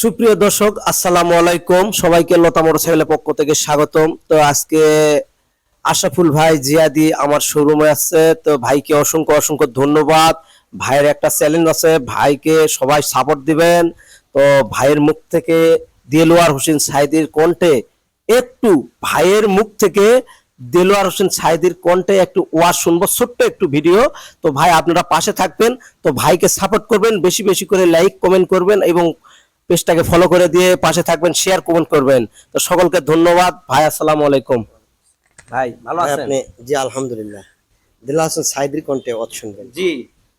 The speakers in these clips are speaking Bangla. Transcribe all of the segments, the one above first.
সুপ্রিয় দর্শক, আসসালামু আলাইকুম। সবাইকে লতা মোটরসাইকেলের পক্ষ থেকে স্বাগতম। তো আজকে আশাফুল ভাই জিয়াদি আমার শোরুমে আছে। তো ভাইকে অসংখ্য অসংখ্য ধন্যবাদ। ভাইয়ের একটা চ্যালেঞ্জ আছে। ভাইকে সবাই সাপোর্ট দিবেন। তো ভাইয়ের মুখ থেকে দেলোয়ার হোসেন সাইদির কণ্ঠে একটু ভাইয়ের মুখ থেকে দেলোয়ার হোসেন সাইদির কণ্ঠে একটু ওয়াজ শুনব, ছোট্ট একটু ভিডিও তো ভাই আপনারা পাশে থাকবেন। তো ভাইকে সাপোর্ট করবেন, বেশি বেশি করে লাইক কমেন্ট করবেন এবং পেজটাকে ফলো করে দিয়ে পাশে থাকবেন শেয়ার কমেন্ট করবেন। তো সকলকে ধন্যবাদ। ভাই আসসালামু আলাইকুম। ভাই ভালো আছেন? আপনি জি আলহামদুলিল্লাহ। দিল্লা হাসান সাইদির কণ্ঠে অত শুনবেন। জি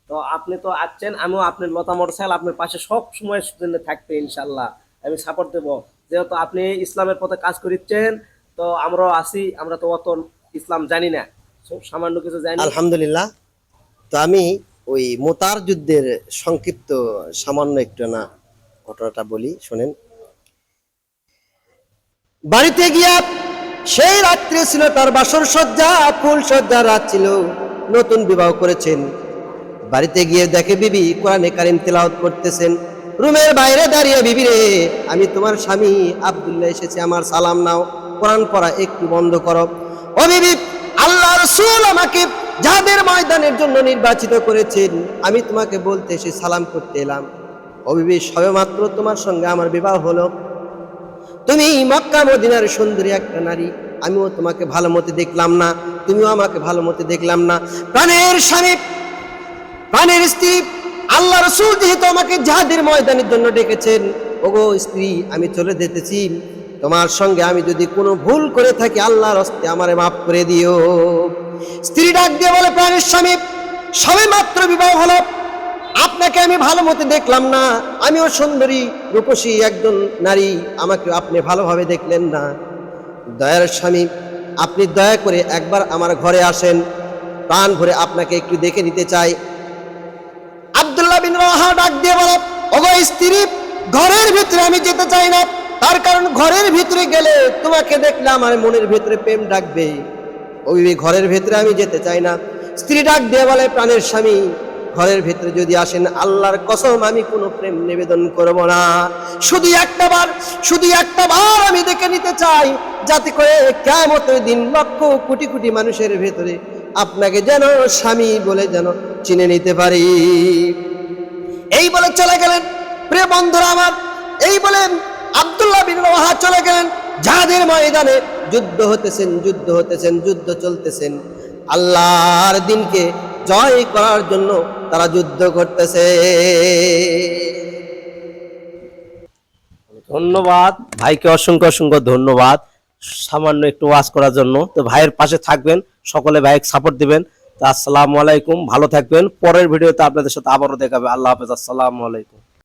তো আপনি তো আছেন আমিও আপনার লতা মোটরসাইকেল আপনার পাশে সব সময় জন্য থাকবে ইনশাল্লাহ আমি সাপোর্ট দেব। যেহেতু আপনি ইসলামের পথে কাজ করিচ্ছেন তো আমরাও আছি আমরা তো অত ইসলাম জানি না। সামান্য কিছু জানি। আলহামদুলিল্লাহ। তো আমি ওই মোতার যুদ্ধের সংক্ষিপ্ত সামান্য একটু না ঘটনাটা বলি, শোনেন। বাড়িতে গিয়া সেই রাত্রে ছিল তার বাসর সজ্জা, ফুল সজ্জা রাত ছিল, নতুন বিবাহ করেছেন। বাড়িতে গিয়ে দেখে বিবি কোরআনে কারিম তেলাওয়াত করতেছেন, রুমের বাইরে দাঁড়িয়ে, বিবি রে, আমি তোমার স্বামী, আব্দুল্লাহ এসেছে, আমার সালাম নাও, কোরআন পড়া একটু বন্ধ করো। ও বিবি, আল্লাহ রসুল আমাকে যাদের ময়দানের জন্য নির্বাচিত করেছেন, আমি তোমাকে বলতে এসে সালাম করতে এলাম। ও বিবি সবে মাত্র তোমার সঙ্গে আমার বিবাহ হলো। তুমি মক্কা মদিনার সুন্দরী একটা নারী, আমিও তোমাকে ভালো মতে দেখলাম না, তুমিও আমাকে ভালো মতে দেখলাম না। প্রাণের স্বামী, প্রাণের স্ত্রী, আল্লাহ রসুল যেহেতু আমাকে জাহাদের ময়দানের জন্য ডেকেছেন, ওগো স্ত্রী, আমি চলে যেতেছি। তোমার সঙ্গে আমি যদি কোনো ভুল করে থাকি, আল্লাহর হস্তে আমারে মাফ করে দিও। স্ত্রী ডাক দিয়ে বলে, প্রাণের স্বামী, সবে মাত্র বিবাহ হলো। আপনাকে আমি ভালো মতে দেখলাম না। আমিও সুন্দরী, রূপসী একজন নারী। আমাকে আপনি ভালোভাবে দেখলেন না। দয়ার স্বামী, আপনি দয়া করে একবার আমার ঘরে আসেন। প্রাণ ভরে আপনাকে একটু দেখে নিতে চাই। আব্দুল্লাহ বিন রাহা ডাক দিয়ে বলে, ওগো স্ত্রী, ঘরের ভিতরে আমি যেতে চাই না। তার কারণ ঘরের ভিতরে গেলে তোমাকে দেখলে আমার মনের ভিতরে প্রেম ডাকবে। ওই ঘরের ভিতরে আমি যেতে চাই না। স্ত্রী ডাক দিয়ে বলে, প্রাণের স্বামী ঘরের ভিতরে যদি আসেন, আল্লাহর কসম, আমি কোনো প্রেম নিবেদন করব না। শুধু একটা বার, শুধু একটা বার আমি দেখে নিতে চাই, যাতে করে কেমতের দিন লক্ষ কোটি কোটি মানুষের ভেতরে আপনাকে যেন স্বামী বলে যেন চিনে নিতে পারি। এই বলে চলে গেলেন, প্রিয় বন্ধুরা আমার, এই বলে আব্দুল্লাহ বিন রওয়াহা চলে গেলেন। যাদের ময়দানে যুদ্ধ হতেছেন যুদ্ধ হতেছেন, যুদ্ধ চলতেছেন। আল্লাহর দিনকে জয় করার জন্য তারা যুদ্ধ করতেছে। ধন্যবাদ। ভাইকে অসংখ্য অসংখ্য ধন্যবাদ। সামান্য একটু ওয়াজ করার জন্য। তো ভাইয়ের পাশে থাকবেন, সকলে ভাইকে সাপোর্ট দিবেন। তো আসসালামু আলাইকুম, ভালো থাকবেন। পরের ভিডিওতে আপনাদের সাথে আবারও দেখাবে। আল্লাহ হাফেজ, আসসালামু আলাইকুম।